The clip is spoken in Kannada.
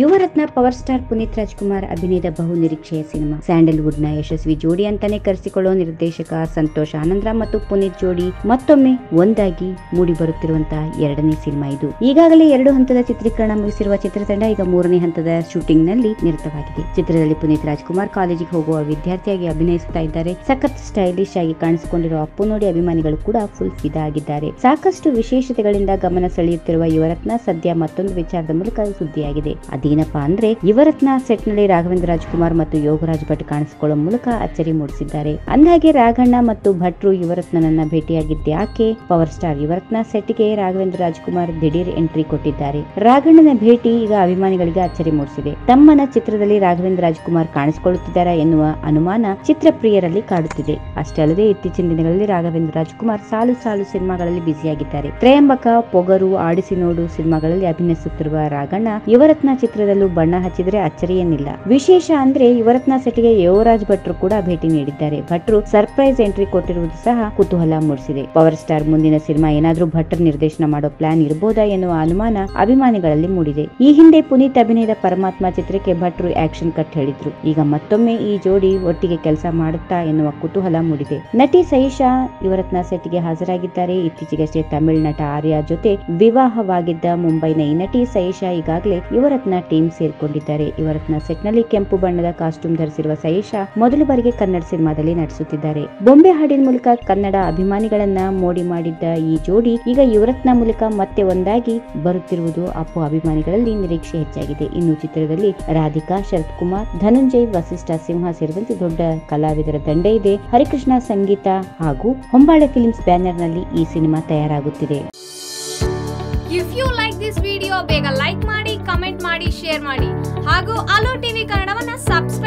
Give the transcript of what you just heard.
ಯುವರತ್ನ ಪವರ್ ಸ್ಟಾರ್ ಪುನೀತ್ ರಾಜ್ಕುಮಾರ್ ಅಭಿನಯದ ಬಹು ನಿರೀಕ್ಷೆಯ ಸಿನಿಮಾ. ಸ್ಯಾಂಡಲ್ವುಡ್ನ ಯಶಸ್ವಿ ಜೋಡಿ ಅಂತಾನೆ ಕರೆಸಿಕೊಳ್ಳುವ ನಿರ್ದೇಶಕ ಸಂತೋಷ್ ಆನಂದ್ರ ಮತ್ತು ಪುನೀತ್ ಜೋಡಿ ಮತ್ತೊಮ್ಮೆ ಒಂದಾಗಿ ಮೂಡಿ ಬರುತ್ತಿರುವಂತಹ ಎರಡನೇ ಸಿನಿಮಾ ಇದು. ಈಗಾಗಲೇ ಎರಡು ಹಂತದ ಚಿತ್ರೀಕರಣ ಮುಗಿಸಿರುವ ಚಿತ್ರತಂಡ ಈಗ ಮೂರನೇ ಹಂತದ ಶೂಟಿಂಗ್ನಲ್ಲಿ ನಿರತವಾಗಿದೆ. ಚಿತ್ರದಲ್ಲಿ ಪುನೀತ್ ರಾಜ್ಕುಮಾರ್ ಕಾಲೇಜಿಗೆ ಹೋಗುವ ವಿದ್ಯಾರ್ಥಿಯಾಗಿ ಅಭಿನಯಿಸುತ್ತಾ ಇದ್ದಾರೆ. ಸಖತ್ ಸ್ಟೈಲಿಶ್ ಆಗಿ ಕಾಣಿಸಿಕೊಂಡಿರುವ ಅಪ್ಪು ನೋಡಿ ಅಭಿಮಾನಿಗಳು ಕೂಡ ಫುಲ್ ಫಿದಾ ಆಗಿದ್ದಾರೆ. ಸಾಕಷ್ಟು ವಿಶೇಷತೆಗಳಿಂದ ಗಮನ ಸೆಳೆಯುತ್ತಿರುವ ಯುವರತ್ನ ಸದ್ಯ ಮತ್ತೊಂದು ವಿಚಾರದ ಮೂಲಕ ಸುದ್ದಿಯಾಗಿದೆ. ಅದೇನಪ್ಪಾ ಅಂದ್ರೆ ಯುವರತ್ನ ಸೆಟ್ನಲ್ಲಿ ರಾಘವೇಂದ್ರ ರಾಜ್ಕುಮಾರ್ ಮತ್ತು ಯೋಗರಾಜ್ ಭಟ್ ಕಾಣಿಸಿಕೊಳ್ಳುವ ಮೂಲಕ ಅಚ್ಚರಿ ಮೂಡಿಸಿದ್ದಾರೆ. ಅಂದಾಗೆ ರಾಘಣ್ಣ ಮತ್ತು ಭಟ್ರು ಯುವರತ್ನನನ್ನ ಭೇಟಿಯಾಗಿದ್ದೆ ಯಾಕೆ? ಪವರ್ ಸ್ಟಾರ್ ಯುವರತ್ನ ಸೆಟ್ಗೆ ರಾಘವೇಂದ್ರ ರಾಜ್ಕುಮಾರ್ ದಿಢೀರ್ ಎಂಟ್ರಿ ಕೊಟ್ಟಿದ್ದಾರೆ. ರಾಘಣ್ಣನ ಭೇಟಿ ಈಗ ಅಭಿಮಾನಿಗಳಿಗೆ ಅಚ್ಚರಿ ಮೂಡಿಸಿದೆ. ತಮ್ಮನ ಚಿತ್ರದಲ್ಲಿ ರಾಘವೇಂದ್ರ ರಾಜ್ಕುಮಾರ್ ಕಾಣಿಸಿಕೊಳ್ಳುತ್ತಿದ್ದಾರಾ ಎನ್ನುವ ಅನುಮಾನ ಚಿತ್ರಪ್ರಿಯರಲ್ಲಿ ಕಾಡುತ್ತಿದೆ. ಅಷ್ಟೇ ಅಲ್ಲದೆ ಇತ್ತೀಚಿನ ದಿನಗಳಲ್ಲಿ ರಾಘವೇಂದ್ರ ರಾಜ್ಕುಮಾರ್ ಸಾಲು ಸಾಲು ಸಿನಿಮಾಗಳಲ್ಲಿ ಬ್ಯುಸಿಯಾಗಿದ್ದಾರೆ. ತ್ರಯಂಬಕ, ಪೊಗರು, ಆಡಿಸಿ ನೋಡು ಸಿನಿಮಾಗಳಲ್ಲಿ ಅಭಿನಯಿಸುತ್ತಿರುವ ರಾಘಣ್ಣ ಯುವರತ್ನ ಚಿತ್ರದಲ್ಲೂ ಬಣ್ಣ ಹಚ್ಚಿದ್ರೆ ಅಚ್ಚರಿಯೇನಿಲ್ಲ. ವಿಶೇಷ ಅಂದ್ರೆ ಯುವರತ್ನ ಸೆಟ್ಗೆ ಯುವರಾಜ್ ಭಟ್ರು ಕೂಡ ಭೇಟಿ ನೀಡಿದ್ದಾರೆ. ಭಟ್ರು ಸರ್ಪ್ರೈಸ್ ಎಂಟ್ರಿ ಕೊಟ್ಟಿರುವುದು ಸಹ ಕುತೂಹಲ ಮೂಡಿಸಿದೆ. ಪವರ್ ಸ್ಟಾರ್ ಮುಂದಿನ ಸಿನಿಮಾ ಏನಾದ್ರೂ ಭಟ್ರು ನಿರ್ದೇಶನ ಮಾಡೋ ಪ್ಲಾನ್ ಇರಬಹುದಾ ಎನ್ನುವ ಅನುಮಾನ ಅಭಿಮಾನಿಗಳಲ್ಲಿ ಮೂಡಿದೆ. ಈ ಹಿಂದೆ ಪುನೀತ್ ಅಭಿನಯದ ಪರಮಾತ್ಮ ಚಿತ್ರಕ್ಕೆ ಭಟ್ರು ಆಕ್ಷನ್ ಕಟ್ ಹೇಳಿದ್ರು. ಈಗ ಮತ್ತೊಮ್ಮೆ ಈ ಜೋಡಿ ಒಟ್ಟಿಗೆ ಕೆಲಸ ಮಾಡುತ್ತಾ ಎನ್ನುವ ಕುತೂಹಲ ಮೂಡಿದೆ. ನಟಿ ಸೈಶಾ ಯುವರತ್ನ ಸೆಟ್ಗೆ ಹಾಜರಾಗಿದ್ದಾರೆ. ಇತ್ತೀಚೆಗಷ್ಟೇ ತಮಿಳ್ ನಟ ಆರ್ಯ ಜೊತೆ ವಿವಾಹವಾಗಿದ್ದ ಮುಂಬೈನ ಈ ನಟಿ ಸೈಶಾ ಈಗಾಗಲೇ ಯುವರತ್ನ ಟೀಮ್ ಸೇರ್ಕೊಂಡಿದ್ದಾರೆ. ಯುವರತ್ನ ಸೆಟ್ನಲ್ಲಿ ಕೆಂಪು ಬಣ್ಣದ ಕಾಸ್ಟ್ಯೂಮ್ ಧರಿಸಿರುವ ಸಯೇಶ ಮೊದಲ ಬಾರಿಗೆ ಕನ್ನಡ ಸಿನಿಮಾದಲ್ಲಿ ನಟಿಸುತ್ತಿದ್ದಾರೆ. ಬೊಂಬೆ ಹಾಡಿನ ಮೂಲಕ ಕನ್ನಡ ಅಭಿಮಾನಿಗಳನ್ನ ಮೋಡಿ ಮಾಡಿದ್ದ ಈ ಜೋಡಿ ಈಗ ಯುವರತ್ನ ಮೂಲಕ ಮತ್ತೆ ಒಂದಾಗಿ ಬರುತ್ತಿರುವುದು ಅಪ್ಪು ಅಭಿಮಾನಿಗಳಲ್ಲಿ ನಿರೀಕ್ಷೆ ಹೆಚ್ಚಾಗಿದೆ. ಇನ್ನು ಚಿತ್ರದಲ್ಲಿ ರಾಧಿಕಾ, ಶರತ್ ಕುಮಾರ್, ಧನಂಜಯ್, ವಸಿಷ್ಠ ಸಿಂಹ ಸೇರಿದಂತೆ ದೊಡ್ಡ ಕಲಾವಿದರ ದಂಡ ಇದೆ. ಹರಿಕೃಷ್ಣ ಸಂಗೀತ ಹಾಗೂ ಹೊಂಬಾಳೆ ಫಿಲ್ಮ್ಸ್ ಬ್ಯಾನರ್ನಲ್ಲಿ ಈ cinema ತಯಾರಾಗುತ್ತಿದೆ. If you like this video ಬೇಗ ಲೈಕ್ ಮಾಡಿ. ಮಾಡಿ ಶೇರ್ ಮಾಡಿ. ಹಾಗೂ ಅಲೋ ಟಿವಿ ಕನ್ನಡವನ್ನ ಸಬ್ಸ್ಕ್ರೈಬ್